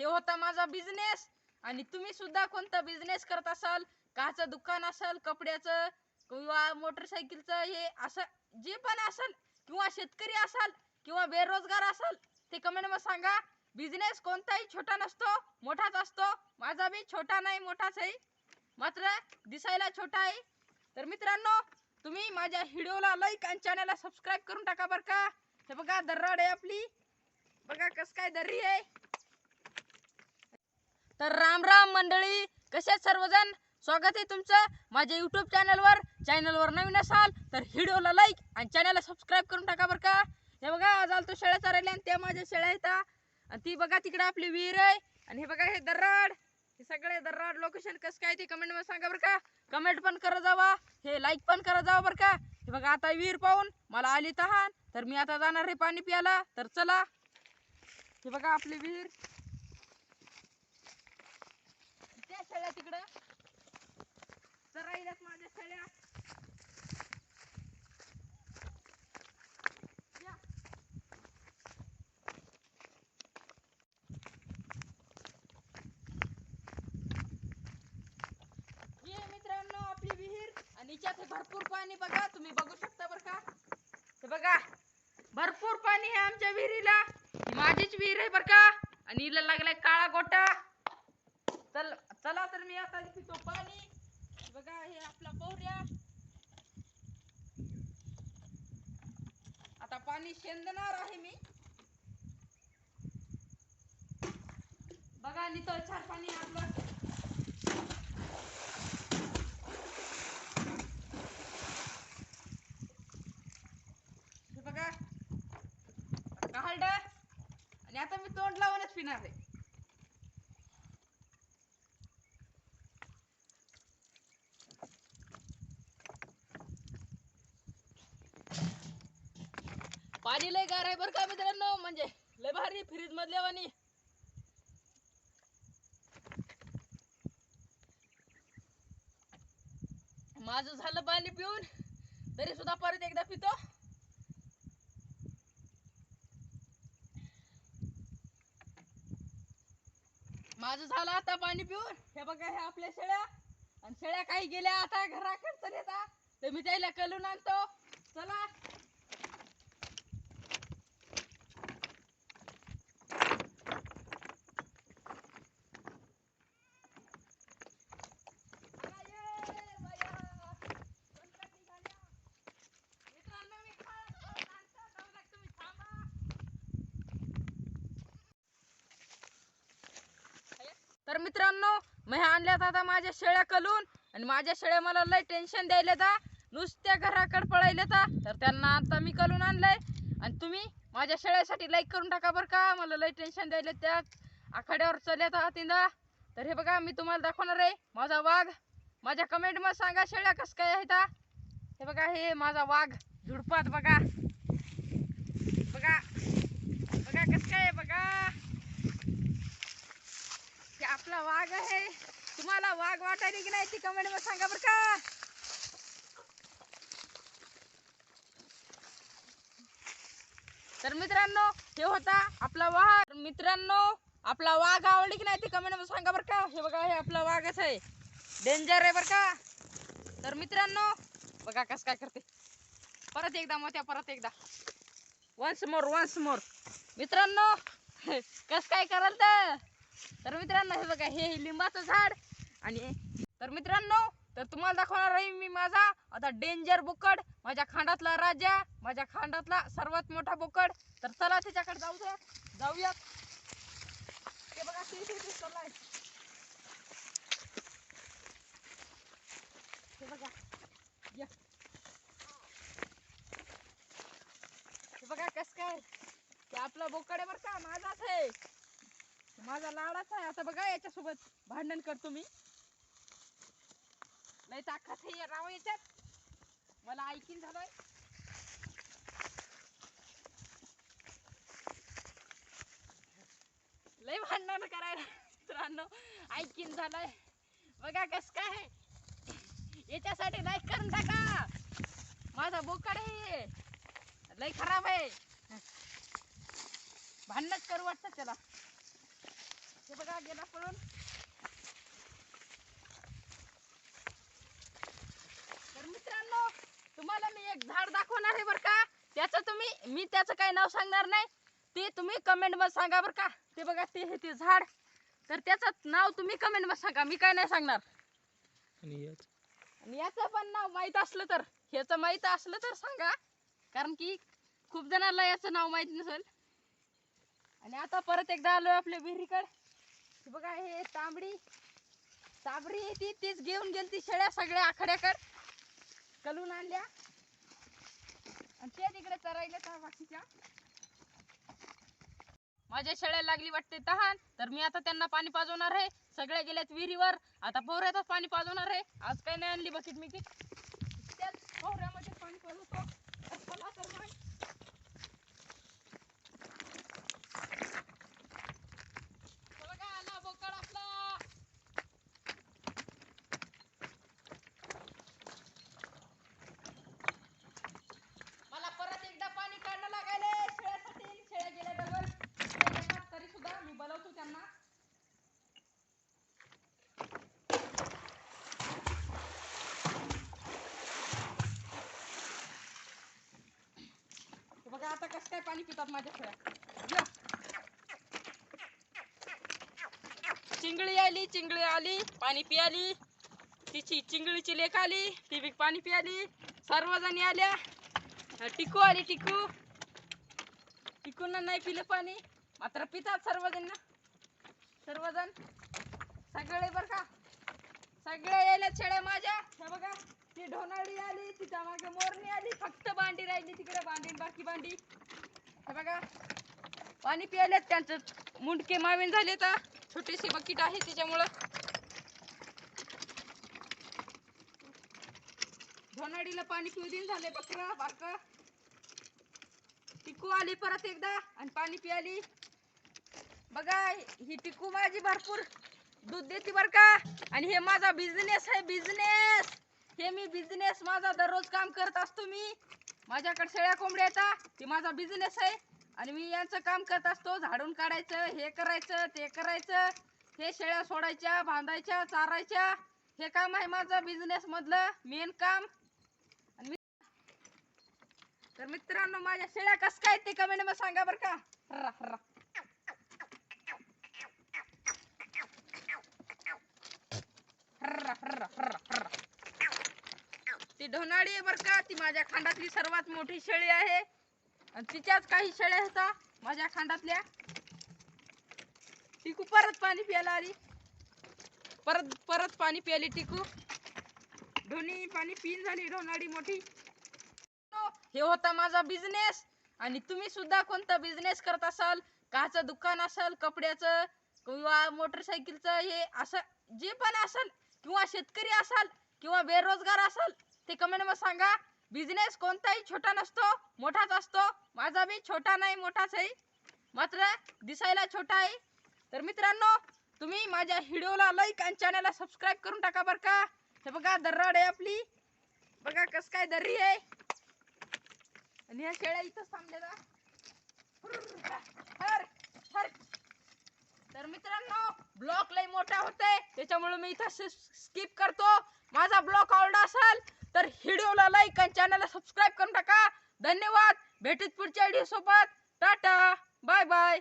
हे होता माझा बिझनेस आणि तुम्ही सुद्धा कोणता बिझनेस करत असाल काचं दुकान असेल कपड्याचं किंवा मोटरसायकलचं हे असं जे पण असाल किंवा शेतकरी असाल किंवा बेरोजगार असाल ते कमेंटमध्ये सांगा. बिझनेस कोणताही छोटा नसतो मोठाच असतो. माझा बी छोटा नाही मोठाच आहे. मात्र दिसायला छोटा आहे. तर मित्रांनो तुम्ही माझ्या व्हिडिओला लाईक आणि चॅनलला सबस्क्राईब करून टाका बरं का. हे बघा दर्राड आहे आपली. बघा कसं काय दर्री आहे. तर राम राम मंडळी कसे आहेत सर्वजण? स्वागत आहे तुमचं माझ्या युट्यूब चॅनलवर चॅनलवर नवीन असाल तर व्हिडिओला लाईक आणि चॅनलला सबस्क्राईब करून टाका बरं का. हे बघा आज तो शेळ्या चारायला आणि त्या माझ्या शेळ्या येतात आणि ती बघा तिकडे आपली विहीर आहे. आणि हे बघा हे दर्राड हे सगळे दर्राड लोकेशन कसं काय ते कमेंटमध्ये सांगा बरं का. कमेंट पण करत जावा. हे लाईक पण करत जावा बरं का. हे बघा आता विहीर पाहून मला आली तहान. तर मी आता जाणार आहे पाणी प्यायला. तर चला. हे बघा आपली विहीर. का तिकडं? तर राहिल्यात माझ्या शेळ्या मित्रांनो आपली विहीर आणि हिच्यात भरपूर पाणी बघा तुम्ही बघू शकता बरं का? बघा भरपूर पाणी आहे आमच्या विहिरीला. माझीच विहीर आहे बरं का? आणि हिला लागलाय काळा गोटा. चल. चला तर मी आता पितो पाणी. बघा हे आपला पोहऱ्या आता पाणी शेंदणार आहे मी. बघा नितो छान पाणी आपलं हे बघा काढ आणि आता मी तोंड लावूनच पिणार आहे. पाणी लय गार आहे बरं का मित्रांनो. म्हणजे लय भारी फ्रीज मधल्या वाणी. माझं झालं पाणी पिऊन तरी सुद्धा परत एकदा पितो. माझं झालं आता पाणी पिऊन. हे बघा हे आपल्या शेळ्या. आणि शेळ्या काही गेल्या आता घराकडचं तर येतात तर मी त्याला कलून आणतो. चला. मित्रांनो मी आणल्यात आता माझ्या शेळ्या कलून आणि माझ्या शेळ्या मला लय टेन्शन द्यायला ता नुसत्या घराकडे पळायला ता तर त्यांना आता मी कलून आणलंय. आणि तुम्ही माझ्या शेळ्यासाठी लाईक करून टाका बरं का. मला लय टेन्शन द्यायला त्या आखाड्यावर चल्यात आहात तिंदा तर हे बघा मी तुम्हाला दाखवणार आहे. माझा वाघ माझ्या कमेंटमध्ये सांगा शेळ्या कस काय आहे ता हे बघा हे माझा वाघ झुडपात बघा. बघा बघा कस काय आहे बघा. आपला वाघ आहे? तुम्हाला वाघ वाटायला की नाही ती कमेंटमध्ये सांगा बरं का? तर मित्रांनो हे होता आपला वाघ. मित्रांनो आपला वाघ आवडली की नाही ती कमेंटमध्ये सांगा बरं का? हे बघा हे आपला वाघच आहे. डेंजर आहे बरं का? तर मित्रांनो बघा कस काय करते. परत एकदा मोत्या परत एकदा. वन्स मोर वन्स मोर मित्रांनो कस काय कराल तर? तर मित्रांनो हे बघा हे लिंबाचं झाड आणि तर मित्रांनो तर तुम्हाला दाखवणार आहे मी माझा आता डेंजर बोकड माझ्या खांडातला राजा माझ्या खांडातला सर्वात मोठा बोकड. तर चला त्याच्याकडे जाऊया जाऊयात. ते बघा ते चाललाय हे बघा हे बघा कस काय? ते आपला बोकड आहे बरं का माझाच आहे. माझा लाडाच आहे. आता बघा याच्यासोबत भांडण करतो मी. नाही ताकद आहे. राव याच्यात. मला ऐकीन झालंय. लय भांडण करायला मित्रांनो. ऐकीन झालंय. बघा कस काय आहे. याच्यासाठी लाईक करून टाका. माझा बोकड आहे. लय खराब आहे. भांडणच करू वाटतं त्याला. हे वाघ गेला पळून. तर मित्रांनो तुम्हाला मी एक झाड दाखवणार आहे बरं का? त्याचं तुम्ही मी त्याचं काही नाव सांगणार नाही. ते तुम्ही कमेंटमध्ये सांगा बरं का? ते बघा ते हे ते झाड. तर त्याचं नाव तुम्ही कमेंटमध्ये सांगा. मी काय नाही सांगणार. आणि याच पण नाव माहीत असलं तर ह्याचं माहीत असलं तर सांगा. कारण की खूप जणांना याचं नाव माहीत नसेल. आणि आता परत एकदा आलोय आपल्या विहिरीकडे. बघा हे तांबडी. तांबडी ती तीच घेऊन गेलती शेळ्या सगळ्या आखड्याकर. कलून आणल्या. आणि ते तिकडे चरायला त्या बाकीच्या माझ्या शेळ्या लागली वाटते तहान. तर मी आता त्यांना पाणी पाजवणार आहे. सगळ्या गेल्यात विहिरीवर. आता पोहऱ्यातच पाणी पाजवणार आहे. आज काही नाही आणली बकेट मी त्याच पोहऱ्यामध्ये पाणी पाजवतो तर चला तर मग हे बघा आला बोकड आपला मला परत एकदा पाणी काढणं लागायले शेळ्यासाठी शेळ्या गेल्या डबल तरी सुद्धा मी बोलवतो त्यांना हे बघा आता कसं काय पाणी पितात माझ्या शेळ्या? चिंगळी आली चिंगळी आली पाणी पियाली. तिची चिंगळीची लेक आली ती बी पाणी पियाली. सर्वजणी आल्या. टिकू आली टिकू. टिकून नाही पिलं पाणी. मात्र पितात सर्वजण सर्वजण. सगळे बर का? सगळ्या यायला छेड्या माझ्या. हे बघा. ती ढोनाळी आली तिच्यामागे मोरणी आली फक्त भांडी राहिली तिकडे भांडी बाकी भांडी. हे बघा पाणी प्यायलेत त्यांचं. मुंडके मावीन झाले तर छोटीशी बकेट आहे त्याच्यामुळं धोनाडीला पाणी पिऊ दिन झाले बकरा बारक टिकू आली परत एकदा आणि पाणी पियाली. बघा ही टिकू माझी भरपूर दूध देते बर का? आणि हे माझा बिझनेस आहे बिझनेस हे मी बिझनेस माझा दररोज काम करत असतो मी. माझ्याकडे शेळ्या कोंबड्या येतात ते माझा बिझनेस आहे. आणि मी यांचं काम करत असतो झाडून काढायचं हे करायचं ते करायचं हे शेळ्या सोडायच्या बांधायच्या चारायच्या. हे काम आहे माझं बिझनेस मधलं मेन काम. आणि तर मित्रांनो माझ्या शेळ्या कस काय ते कमेंटमध्ये सांगा बरं का. रा, रा। हर्रा, हर्रा, हर्रा, हर्रा. ती ढोनाळी आहे बरं का. ती माझ्या खांडातली सर्वात मोठी शेळी आहे. आणि तिच्याच काही शेळ्या आहेत माझ्या खांडातल्या. टिकू परत पाणी प्यायला आली. परत परत पाणी प्यायली टिकू. ढोनी पाणी पिन झाली ढोनाळी मोठी. हे होता माझा बिझनेस आणि तुम्ही सुद्धा कोणता बिझनेस करत असाल काचं दुकान असेल कपड्याचं किंवा मोटरसायकलचं हे असं जे पण असेल किंवा शेतकरी असाल किंवा बेरोजगार असाल ते कमेंटमध्ये सांगा. बिझनेस कोणताही छोटा नसतो मोठाच असतो. माझा बी छोटा नाही मोठाच आहे. मात्र दिसायला छोटा आहे. तर मित्रांनो तुम्ही माझ्या व्हिडिओला लाईक आणि चॅनलला सबस्क्राईब करून टाका बरं का. हे बघा दर्राड आहे आपली. बघा कस काय दर्री आहे. आणि ह्या शेळ्या इथंच थांबलेला तर मित्रांनो ब्लॉक लय मोठा होते त्याच्यामुळे मी इथं स्किप करतो. माझा ब्लॉक आवडला असेल तर व्हिडिओला लाईक आणि चॅनलला सबस्क्राईब करून टाका. धन्यवाद. भेटत पुढच्या व्हिडिओ सोबत. टाटा. Bye bye